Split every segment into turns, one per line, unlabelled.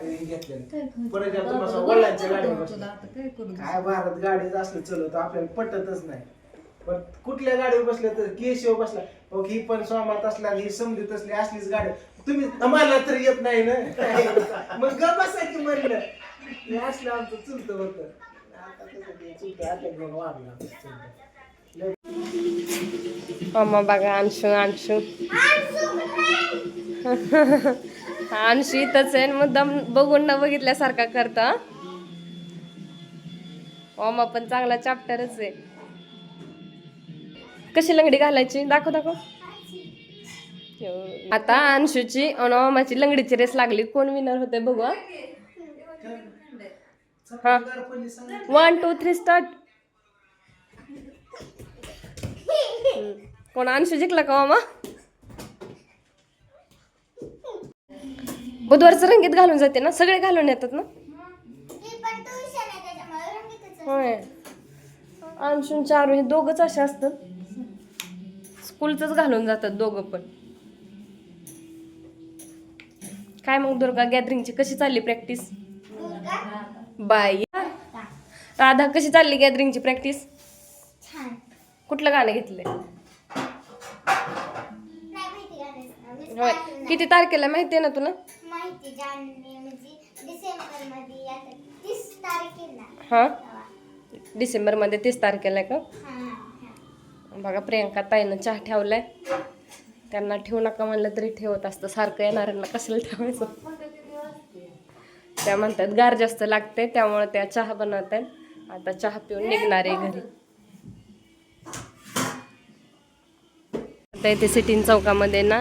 घेतलेलं.
परत या
आता
तुम्हाला
आता
वडिलांच्या
तुला
गाडीवर
तुला
बसला.
आता काय करू
काय भारत गाडीच असलं चलत आपल्याला पटतच नाही. पण कुठल्या गाडीवर बसले तर केशव बसला. मग ही पण स्वामात असला ही समजत असली असलीच गाडी. तुम्ही आम्हाला तर येत नाही ना? मग ग बसा की म्हणलं. हे असलं आमचं चुलत होत. आता कसं ते चुलतं आता घेऊन वाढलं आमचं चुलतं.
मम्मा बघा अंशू अंशू. अंशू इथंच आहे मुद्दाम बघून न बघितल्यासारखा करता ओमा पण चांगला चॅप्टरच आहे. कशी लंगडी घालायची? दाखव दाखव. आता अंशूची आणि ओमाची लंगडीची रेस लागली. कोण विनर होते बघू हा. वन टू थ्री स्टार्ट कोण अंशू जिंकला का ओमा? बुधवारचं रंगीत घालून जाते ना? सगळे घालून येतात ना? होय. अंशून चारू हे दोघच असे असतात. स्कूलच घालून जातात दोघं पण. काय मग दुर्गा? गॅदरिंगची कशी चालली प्रॅक्टिस? बाई. राधा कशी चालली गॅदरिंगची प्रॅक्टिस? कुठलं गाणं घेतलंय? होय. किती तारखेला माहितीये ना तुला?
माहिती म्हणजे डिसेंबरमध्ये आता तीस तारखेला.
हा? डिसेंबरमध्ये तीस तारखेला आहे का?
हा हा.
बघा प्रियंका ताईनं चहा ठेवलाय. त्यांना ठेवू नका म्हणलं तरी ठेवत असतं. सारखं येणाऱ्यांना कशाला ठेवायचं? त्या म्हणतात गार जास्त लागते त्यामुळे त्या चहा बनवत आहेत आता चहा पिऊन निघणार आहे घरी. आता इथे सिटीन चौकामध्ये ना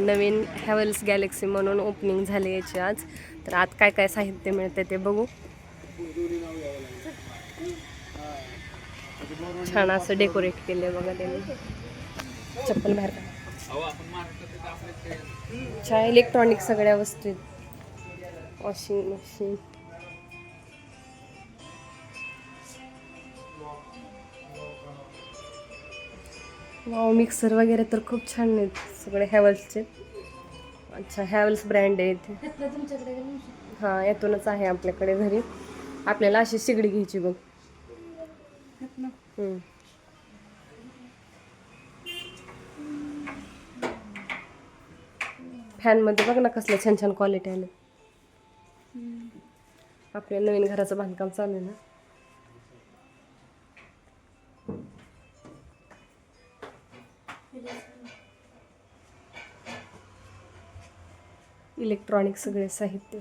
नवीन हॅवल्स गॅलेक्सी म्हणून ओपनिंग झाली याची आज. तर आत काय काय साहित्य मिळते ते बघू. छान असं डेकोरेट केलंय बघा त्यांनी. चप्पल बाहेर काढ. इलेक्ट्रॉनिक सगळ्या वस्तू वॉशिंग मशीन वाव मिक्सर वगैरे तर खूप छान आहेत सगळे हॅवल्सचे अच्छा हॅवल्स ब्रँड आहे इथे. हां यातूनच आहे आपल्याकडे घरी. आपल्याला अशी शिगडी घ्यायची बघ. हम्म. फॅनमध्ये बघ ना कसलं छान छान क्वालिटी आलं आपल्या नवीन घराचं बांधकाम चालू आहे ना. इलेक्ट्रॉनिक सगळे साहित्य.